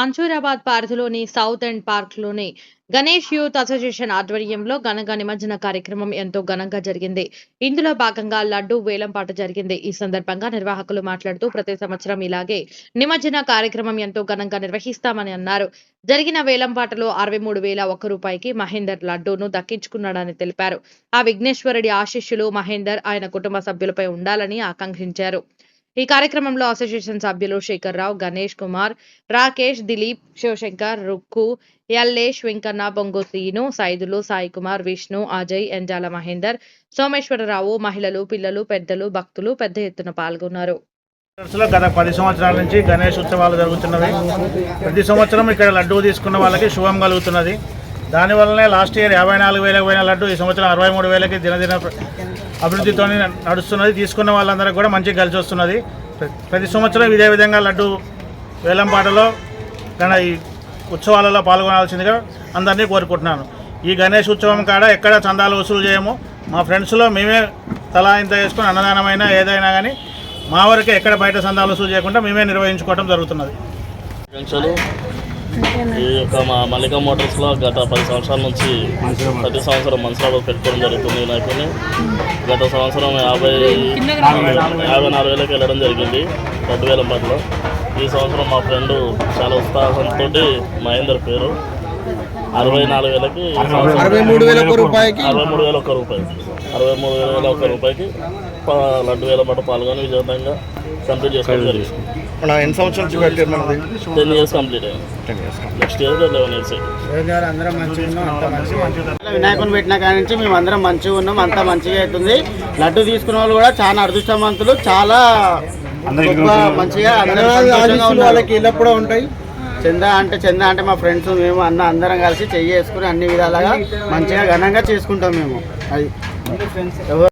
మన్సూరాబాద్ పార్కులోని South End పార్క్లోని Ganesh youth association ఆధ్వర్యంలో ఘనంగా నిమజ్జన కార్యక్రమం ఎంతో ఘనంగా జరిగింది. ఇందులో భాగంగా లడ్డు వేలంపాట జరిగింది. ఈ సందర్భంగా నిర్వాహకులు మాట్లాడుతూ ప్రతి సంవత్సరం ఇలాగే నిమజ్జన కార్యక్రమం ఎంతో ఘనంగా నిర్వహిస్తామని అన్నారు. జరిగిన వేలంపాటలో అరవై మూడు వేల ఒక్క రూపాయికి మహేందర్ లడ్డూను దక్కించుకున్నాడని తెలిపారు. ఆ విఘ్నేశ్వరుడి ఆశీస్సులు మహేందర్ ఆయన కుటుంబ సభ్యులపై ఉండాలని ఆకాంక్షించారు. ఈ కార్యక్రమంలో అసోసియేషన్ సభ్యులు శేఖర్ రావు గణేష్ కుమార్ రాకేష్ దిలీప్ శివశంకర్ రుక్కు ఎల్లేష్ వెంకన్న బొంగు శ్రీను సైదులు సాయి కుమార్ విష్ణు అజయ్ ఎంజాల మహేందర్ సోమేశ్వరరావు మహిళలు పిల్లలు పెద్దలు భక్తులు పెద్ద ఎత్తున పాల్గొన్నారు. గత పది సంవత్సరాల నుంచి గణేష్ ఉత్సవాలు జరుగుతున్నవి. ప్రతి సంవత్సరం ఇక్కడ లడ్డూ తీసుకున్న వాళ్ళకి శుభం కలుగుతున్నది. దానివల్లనే లాస్ట్ ఇయర్ యాభై నాలుగు వేలకు పోయిన లడ్డు ఈ సంవత్సరం అరవై మూడు వేలకి దినదిన అభివృద్ధితో నడుస్తున్నది. తీసుకున్న వాళ్ళందరికీ కూడా మంచిగా కలిసి వస్తున్నది. ప్రతి సంవత్సరం ఇదే విధంగా లడ్డు వేలంపాటలో గణ ఈ ఉత్సవాలలో పాల్గొనాల్సిందిగా అందరినీ కోరుకుంటున్నాను. ఈ గణేష్ ఉత్సవం కాడ ఎక్కడ చందాలు వసూలు చేయము. మా ఫ్రెండ్స్లో మేమే తలా ఇంత వేసుకుని అన్నదానమైనా ఏదైనా కానీ మా వరకే ఎక్కడ బయట సందాలు వసూలు చేయకుండా మేమే నిర్వహించుకోవడం జరుగుతున్నది. ఈ యొక్క మా మల్లిక మోటార్స్లో గత పది సంవత్సరాల నుంచి ప్రతి సంవత్సరం మన్సరాబాద్ పెట్టుకోవడం జరుగుతుంది వినాయకుని గత సంవత్సరం యాభై యాభై నాలుగు వేలకు వెళ్ళడం జరిగింది రెండు వేల పదిలో. ఈ సంవత్సరం మా ఫ్రెండ్ చాలా ఉత్సాహంతో మహేందర్ పేరు. అరవై నాలుగు వేలకి ఈ సంవత్సరం అరవై మూడు వేల ఒక్క రూపాయికి? అరవై మూడు వేల ఒక్క రూపాయి అరవై మూడు వేల ఒక్క రూపాయికి ప- లడ్డు వేల పాటు పాల్గొని విజయవంతంగా కంప్లీట్ చేసుకోవడం జరిగింది. మన ఎన్ని సంవత్సరాల నుంచి పెట్టారు మనది? టెన్ ఇయర్స్ కంప్లీట్ అయ్యింది. నెక్స్ట్ ఇయర్ లెవెన్ ఇయర్స్ వినాయకుని పెట్టిన కాడి నుంచి మేము అందరం మంచిగా ఉన్నాం అంతా మంచిగా అవుతుంది. లడ్డు తీసుకున్న వాళ్ళు కూడా చాలా అదృష్టవంతులు చాలా మంచిగా. వాళ్ళకి ఇలా కూడా ఉంటాయి. చందా అంటే చందా అంటే మా ఫ్రెండ్స్ మేము అన్న అందరం కలిసి చెయ్యి వేసుకుని అన్ని విధాలుగా మంచిగా ఘనంగా చేసుకుంటాం మేము. అది.